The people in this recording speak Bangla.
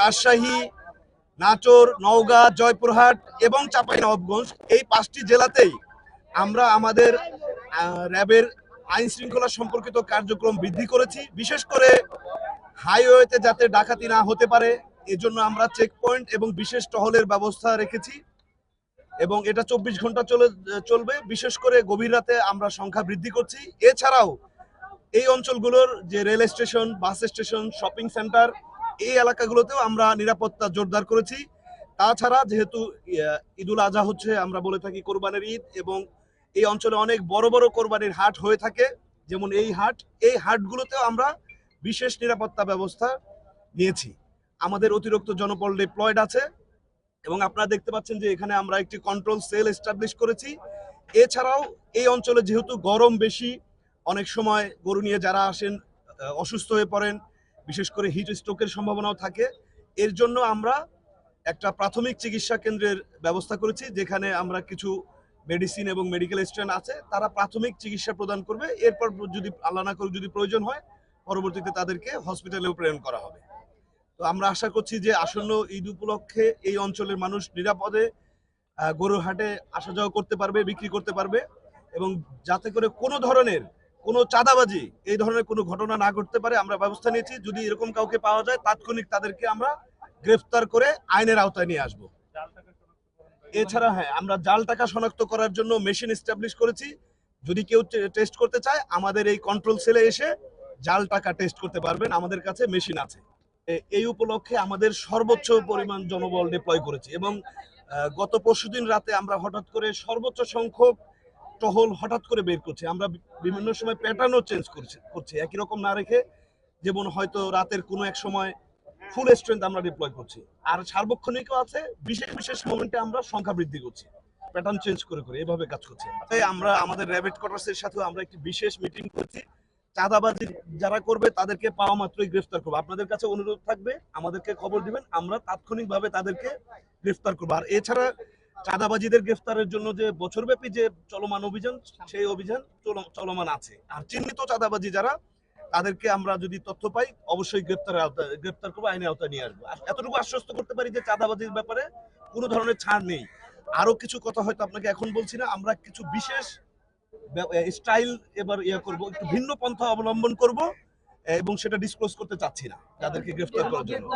রাজশাহী, নাটোর, নওগাঁ, জয়পুরহাট এবং চাঁপাইনবাবগঞ্জ এই পাঁচটি জেলাতেই আমরা আমাদের র্যাবের আইন শৃঙ্খলা সম্পর্কিত কার্যক্রম বৃদ্ধি করেছি। বিশেষ করে হাইওয়েতে যাতে ডাকাতি না হতে পারে, এজন্য আমরা চেক পয়েন্ট এবং বিশেষ টহলের ব্যবস্থা রেখেছি এবং এটা চব্বিশ ঘণ্টা চলে, চলবে। বিশেষ করে গভীর রাতে আমরা সংখ্যা বৃদ্ধি করছি। এছাড়াও এই অঞ্চলগুলোর যে rail station, bus station, shopping centre এই এলাকাগুলোতেও আমরা নিরাপত্তা জোরদার করেছি। তাছাড়া যেহেতু ঈদুল আজহা হচ্ছে, আমরা বলে থাকি কোরবানির ঈদ এবং এই অঞ্চলে অনেক বড় বড় কোরবানির হাট হয়ে থাকে। যেমন এই হাট, এই হাটগুলোতেও আমরা বিশেষ নিরাপত্তা ব্যবস্থা নিয়েছি। আমাদের অতিরিক্ত জনপল ডিপ্লয়েড আছে এবং আপনারা দেখতে পাচ্ছেন যে এখানে আমরা একটি কন্ট্রোল সেল এস্টাবলিশ করেছি। এছাড়াও এই অঞ্চলে যেহেতু গরম বেশি, অনেক সময় গরু নিয়ে যারা আসেন অসুস্থ হয়ে পড়েন বিশেষ করে হিট স্ট্রোকের সম্ভাবনাও থাকে। এর জন্য আমরা একটা প্রাথমিক চিকিৎসা কেন্দ্রের ব্যবস্থা করেছি, যেখানে আমরা কিছু মেডিসিন এবং মেডিকেল স্টুডেন্ট আছে, তারা প্রাথমিক চিকিৎসা প্রদান করবে। এরপর যদি আল্লাহ না করে যদি প্রয়োজন হয়, পরবর্তীতে তাদেরকে হসপিটালেও প্রেরণ করা হবে। তো আমরা আশা করছি যে আসন্ন ঈদ উপলক্ষে এই অঞ্চলের মানুষ নিরাপদে গরুর হাটে আসা যাওয়া করতে পারবে, বিক্রি করতে পারবে এবং যাতে করে কোনো ধরনের কোনো চাঁদাবাজি, এই ধরনের কোনো ঘটনা না ঘটতে পারে, আমরা ব্যবস্থা নিয়েছি। যদি এরকম কাউকে পাওয়া যায়, তাৎক্ষণিক তাদেরকে আমরা গ্রেফতার করে আইনের আওতায় নিয়ে আসব। এছাড়া হ্যাঁ আমরা জাল টাকা শনাক্ত করার জন্য মেশিন এস্টাবলিশ করেছি। যদি কেউ টেস্ট করতে চায়, আমাদের এই কন্ট্রোল সেলে এসে জাল টাকা টেস্ট করতে পারবেন। আমাদের কাছে মেশিন আছে। এই উপলক্ষে আমাদের সর্বোচ্চ পরিমাণ জনবল ডিপ্লয় করেছি এবং গত পরশুদিন রাতে আমরা হঠাৎ করে সর্বোচ্চ সংখ্যক টহল হঠাৎ করে বের করছি। আমরা বিভিন্ন সময় প্যাটার্নও চেঞ্জ করছি করছি। একই রকম না রেখে যেমন হয়তো রাতের কোনো এক সময় ফুল স্ট্রেংথ আমরা ডিপ্লয় করছি। আর সার্বক্ষণিকও আছে, বিশেষ বিশেষ মোমেন্টে আমরা সংখ্যা বৃদ্ধি করছি। প্যাটার্ন চেঞ্জ করে করে এভাবে কাজ করছি। তাই আমরা আমাদের র্যাবিট কোয়ার্টার্সের সাথেও আমরা একটি বিশেষ মিটিং করছি। চাঁদাবাজি যারা করবে তাদেরকে পাওয়া মাত্রই গ্রেফতার করব। আপনাদের কাছে অনুরোধ থাকবে, আমাদেরকে খবর দিবেন, আমরা তাৎক্ষণিকভাবে তাদেরকে গ্রেফতার করব। আর এছাড়া চাঁদাবাজিদের গ্রেফতারের জন্য যে বছরব্যাপী যে চলমান অভিযান, সেই অভিযান চলমান আছে। আর চিহ্নিত চাঁদাবাজি যারা, তাদেরকে আমরা যদি তথ্য পাই, অবশ্যই গ্রেফতারের আওতায় গ্রেফতার করব, আইনের আওতায় নিয়ে আসব। এতটুকু আশ্বস্ত করতে পারি যে চাঁদাবাজির ব্যাপারে কোনো ধরনের ছাড় নেই। আরও কিছু কথা হয়তো আপনাকে এখন বলছি না, আমরা কিছু বিশেষ স্টাইল এবার ইয়ে করব, একটু ভিন্ন পন্থা অবলম্বন করব, এবং সেটা ডিসক্লোজ করতে চাচ্ছি না, যাদেরকে গ্রেফতার করার জন্য।